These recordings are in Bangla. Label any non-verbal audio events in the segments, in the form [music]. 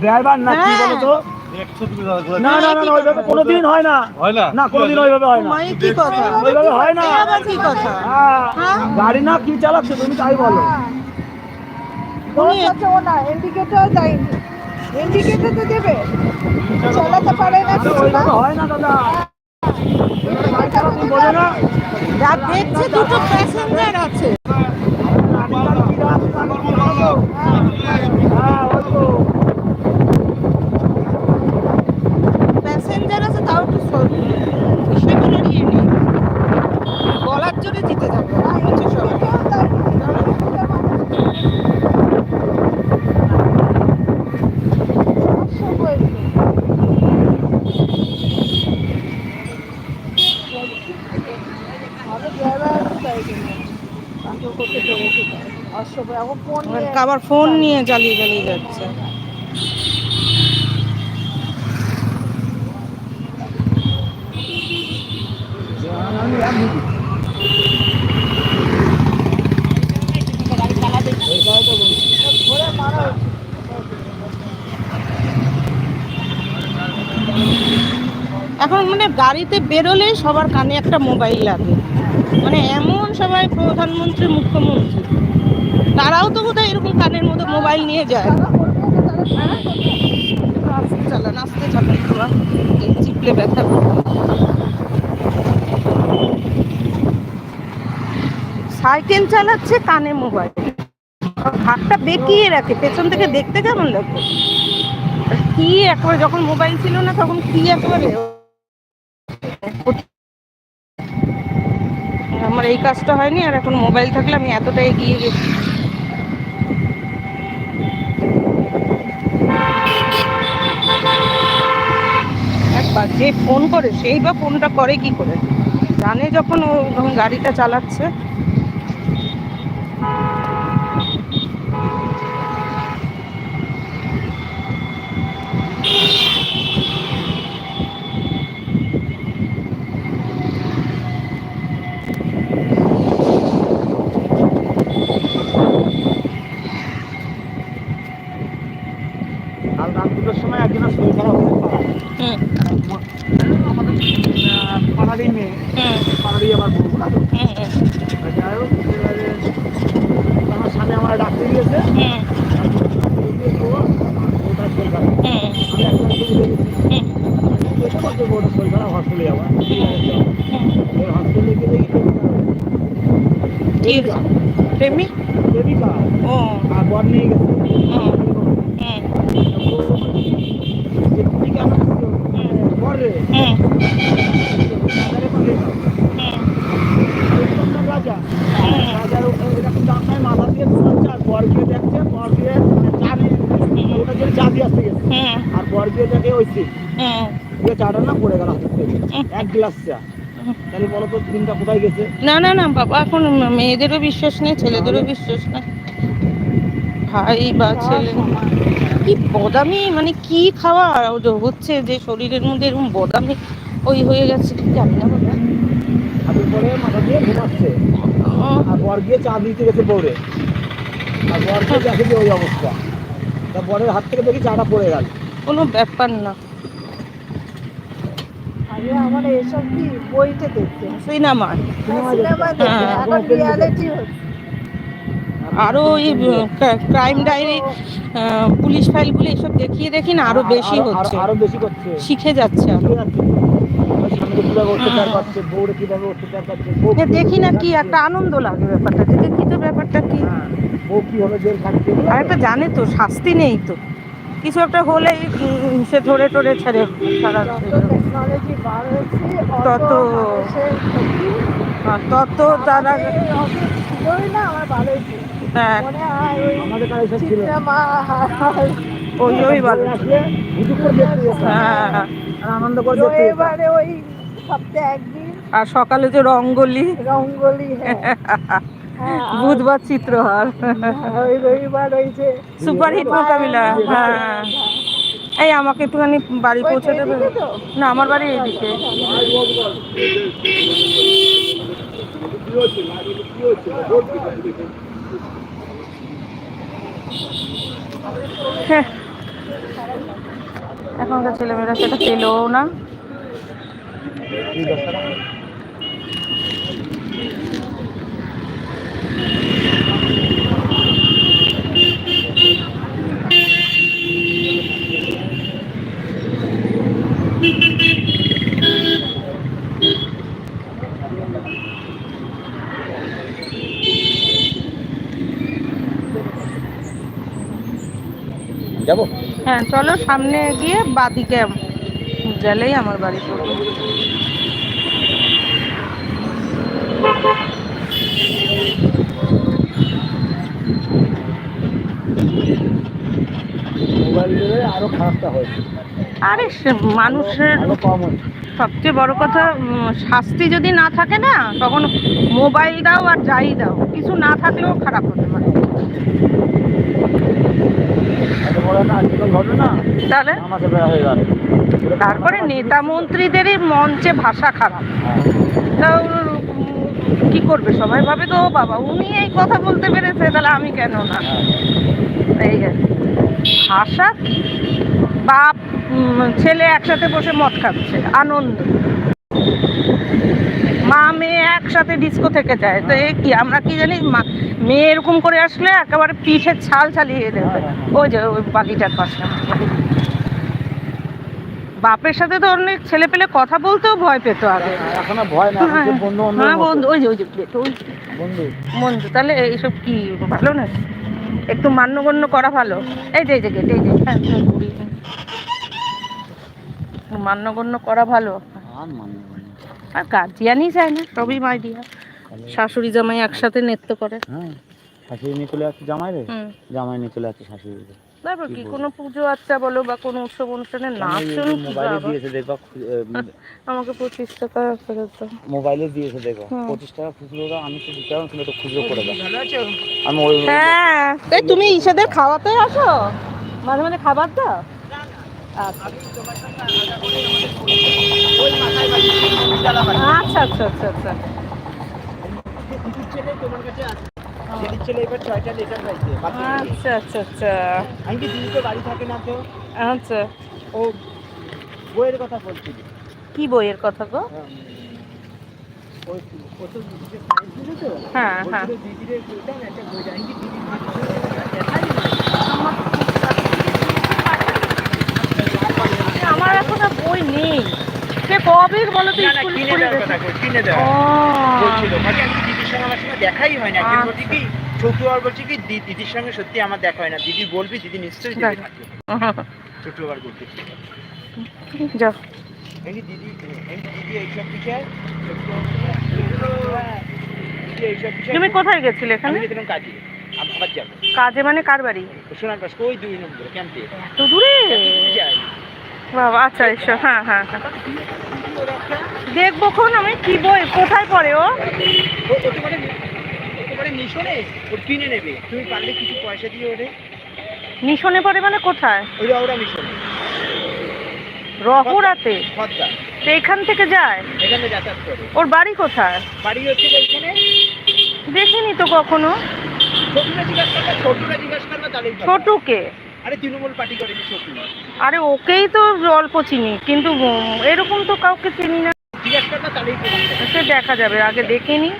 ড্রাইভার না কি বলো না না না না, ওইভাবে কোনোদিন হয় না। হয় না? না কোনোদিন ওইভাবে হয় না। কি কথা? ওইভাবে হয় না। কি কথা? হ্যাঁ, হ্যাঁ? গাড়ি না কি চালাচ্ছে তুমি তাই বলো। না ইন্ডিকেটর দেয়নি ইন্ডিকেটর তো দেবে। চালাতে পারে না ওইভাবে হয় না দাদা। না। দেখছে দুটো প্যাসেঞ্জার আছে হ্যাঁ ওই তো প্যাসেঞ্জার আছে তাও একটু সরি বিষয় করে নিয়ে নেই গলার জোরে জিতে যাবে হচ্ছে সবাই এখন ফোন নিয়ে আবার ফোন নিয়ে চালিয়ে চালিয়ে যাচ্ছে। এখন মানে গাড়িতে বেরোলে সবার কানে একটা মোবাইল লাগে। মানে এমন সবাই প্রধানমন্ত্রী মুখ্যমন্ত্রী। তারাও তো বোধহয় এরকম কানের মতো মোবাইল নিয়ে যায়। আস্তে চালান তোরা চিপলে ব্যথা সাইকেল চালাচ্ছে কানে মোবাইল। হাতটা বেঁকিয়ে রাখে, পেছন থেকে দেখতে কেমন লাগবে কি একবারে, যখন মোবাইল ছিল না তখন কি একবারে? আমার এই কাজটা হয়নি, আর এখন মোবাইল থাকলে আমি এতটা এগিয়ে গেছি একবার যে ফোন করে সেই বা ফোনটা করে কি করে? জানে যখন ও গাড়িটা চালাচ্ছে। পাড়ারই আমার বউ কাজল। হুম হুম। যাই হোক, এবারে আমার স্বামী আমার ডাকতে খারাপ হসপিটালে যাওয়া। হসপিটালে গিয়ে কি প্রেমিক দেবিকা ও। আর বর নিয়ে গেছে। বর রে হুম বাজারে পাঠিয়ে দাও। হুম রাজা রাজার উপরে এরকম দাম নাই মাথা দিয়ে ঘুমাচ্ছে আর বর গিয়ে দেখছে বর গিয়ে চা নিয়ে ওটা যে চা দিয়ে আসতে গেছে হুম আর বর দিয়ে চাটা না পড়ে গেল হাতের এক গ্লাস চা। তাহলে বলো তো দিনটা কোথায় গেছে? না না না বাবা এখন মেয়েদেরও বিশ্বাস নেই ছেলেদেরও বিশ্বাস নেই। ভাই বা ছেলে। কি বদামি মানে কি খাওয়া? হচ্ছে যে শরীরের মধ্যে এরকম বদামি ওই হয়ে গেছে কি জানি না বাবা। হাতের পরে মাথা দিয়ে ঘুমাচ্ছে। আর বর গিয়ে চা দিতে গেছে বউরে। আর বর গিয়ে দেখে যে ওই অবস্থা। তা বরের হাত থেকে দেখি চাটা পড়ে গেল। কোনো ব্যাপার না। আগে আমার এসব কি বইতে দেখতে? সিনেমা। সিনেমা সিনেমা দেখতে। দেখতে হ্যাঁ, এখন কোনো film দেখতে। রিয়ালিটি হচ্ছে। আরও ওই ক্রাইম ডায়েরি পুলিশ ফাইলগুলো এসব দেখিয়ে দেখি না আরও বেশি হচ্ছে। আরও বেশি করছে। শিখে যাচ্ছে আরও। ঠিক আছে? ওই স্বামীকে কীভাবে অত্যাচার করছে বউরে কীভাবে অত্যাচার করছে বউ যে কীভাবে দেখি না কি একটা আনন্দ লাগে ব্যাপারটা যে দেখি তো ব্যাপারটা কি। হ্যাঁ, আর একটা জানে তো শাস্তি নেই তো। কিছু একটা হলেই সে ধরে টরে ছেড়ে সারা তত- তত মানুষের ক্ষতি। তারা। হ্যাঁ ওই ওই ভালো। হ্যাঁ আর আনন্দ করে এবারে ওই সপ্তাহে একদিন আর সকালে যে রঙ্গলি রঙ্গলি হ্যাঁ হ্যাঁ, [laughs] বুধবার চিত্রহার। ওই রবিবার ওই যে সুপার হিট মোকাবিলা হ্যাঁ এই আমাকে একটুখানি বাড়ি পৌঁছে দেবে? না আমার বাড়ি এইদিকে। হ্যাঁ। এখনকার ছেলেমেয়েরা সেটা পেলেও না এই দশটা টাকা। যাব? হ্যাঁ চলো সামনে গিয়ে বাদিকে গেলেই আমার বাড়ি। পড়বে মোবাইল দিয়ে আরও খারাপটা হয়েছে। আরে মানুষের সবচেয়ে বড় কথা শাস্তি যদি না থাকে না তখন মোবাইল দাও আর যাই দাও কিছু না থাকলেও খারাপ হতে পারে। তাহলে? হয়ে তারপরে নেতা মন্ত্রীদেরই মঞ্চে ভাষা খারাপ। হ্যাঁ। তাও কি করবে সবাই? ভাবে তো ও বাবা উনি এই কথা বলতে পেরেছে তাহলে আমি কেন না? এই আর কি। বাপ ছেলে একসাথে বসে মদ খাচ্ছে আনন্দ। মা মেয়ে একসাথে ডিস্কো থেকে যায় তো এ কি আমরা কি জানি মেয়ে এরকম করে আসলে একেবারে পিঠের ছাল চালিয়ে দেবে। ওই যে ওই বালিটার পাশে। বাপের সাথে তো অনেক ছেলে পেলে কথা বলতেও ভয় পেত আগে। এখন ভয় না হ্যাঁ যে বন্ধু বান্ধব বন্ধু ওই যে ওই যে বন্ধু। বন্ধু তাহলে এইসব কি ভালো না একটু মান্যগণ্য করা ভালো। এই যে এই যে গেট এই যে। হ্যাঁ, হ্যাঁ, ঘুরি। মান্যগণ্য করা ভালো। আর আর গার্জিয়ানই চায় না সবই মাই দিয়া। শাশুড়ি জামাই একসাথে নৃত্য করে। হ্যাঁ শাশুড়ি নিয়ে চলে আসছে জামাই রে জামাই নিয়ে চলে আসছে শাশুড়ি তারপর কি কোনো পুজো আচ্ছা বলো বা কোনো উৎসব অনুষ্ঠানে নাচ মোবাইলে দিয়েছে দেখবা খু- এ, উম, আমাকে পঁচিশ টাকা ফেরত দাও। মোবাইলে দিয়েছে দেখো পঁচিশ টাকা খুচরো দাও আমি তো দিতে পারব তুমি একটু খুচরো করে দাও। আমি ওই হ্যাঁ এই তুমি ইসাদের খাওয়াতে আসো? মাঝে মাঝে খাবার দাও? আচ্ছা আচ্ছা আচ্ছা আচ্ছা। আচ্ছা ছেলের এবার ছয়টা লেটার পাইছে আচ্ছা আচ্ছা আচ্ছা। আমি কি দিদিতে বাড়ি থাকে না তো? আচ্ছা। ও বইয়ের কথা বলছিল। কি বইয়ের কথা গো? তো তো? হ্যাঁ, হ্যাঁ। আমার এখন বই নেই। সে কবে বলো তো স্কুল কিনে খুলে দেওয়ার কথা কিনে দেওয়া ও। আমার সঙ্গে দেখাই হয় না। একদিন আচ্ছা। বলছি কি ছোটু আর বলছি কি দিদির সঙ্গে সত্যি আমার দেখা হয় না। দিদি বলবি দিদি নিশ্চয়ই দিদি। থাকবে। [laughs] ছোটু আর বলতে যাও এই দিদি এই দিদি এইসব বিষয় তুমি কোথায় গেছিলে আমি এখানে? গেছিলাম কাজে আবার যাব। কাজে মানে কার বাড়ি? সোনার পাশ ওই দুই নম্বর ক্যাম্পে। এত দূরে? বাবা আচ্ছা এসো। হ্যাঁ হ্যাঁ হ্যাঁ। দেখব খন আমি কি বই কোথায় পড়ে ও? মিশনে? কিনে নেবে। তুমি পারলে কিছু পয়সা দিয়ে ওরে মিশনে পড়ে মানে কোথায়? ওরা মিশনে। রহরাতে তো এখান থেকে যায়? এখানে যাতায়াত করে। ওর বাড়ি কোথায়? বাড়ি হচ্ছে এখানে? দেখিনি তো কখনো। ছোটুকে? আরে তৃণমূল পার্টি ছোটু আরে ওকেই তো অল্প চিনি কিন্তু এরকম তো কাউকে চিনি না। জিজ্ঞাসা করবে তাহলেই সে দেখা যাবে আগে দেখিনি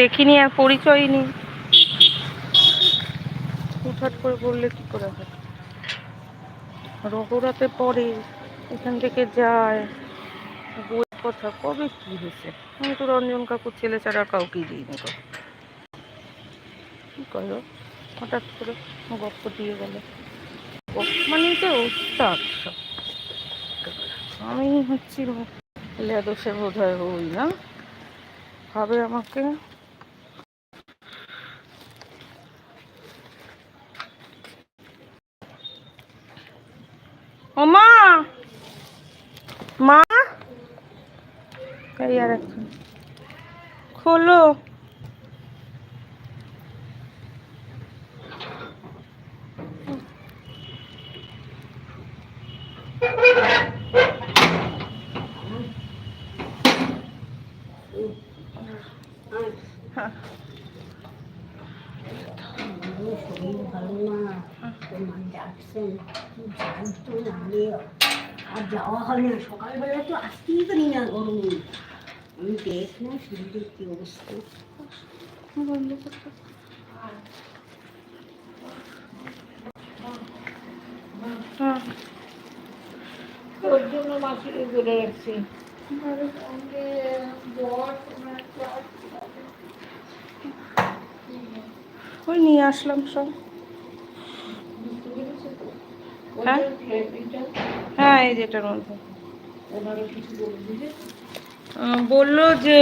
দেখিনি আর পরিচয় নি হুটহাট করে বললে কি করে হয় রঘুরাতে পড়ে এখান থেকে যায় বই কথা কবে কি হয়েছে? আমি তো রঞ্জন কাকুর ছেলে ছাড়া কাউকেই দিইনি কি করো হঠাৎ করে গপ্প দিয়ে গেল। মানে আমি হচ্ছি লেদোসে বোধ হয় হই না। ভাবে আমাকে। ও মা! মা! খোলো শরীর ভালো না তোমার আর যাওয়া না সকালবেলা তো আসতেই পারি না গরমে আমি অবস্থা ওর জন্য মাসিকে বলে রাখছি ওই নিয়ে আসলাম সব। হ্যাঁ? হ্যাঁ এই যেটার মধ্যে। বলল যে?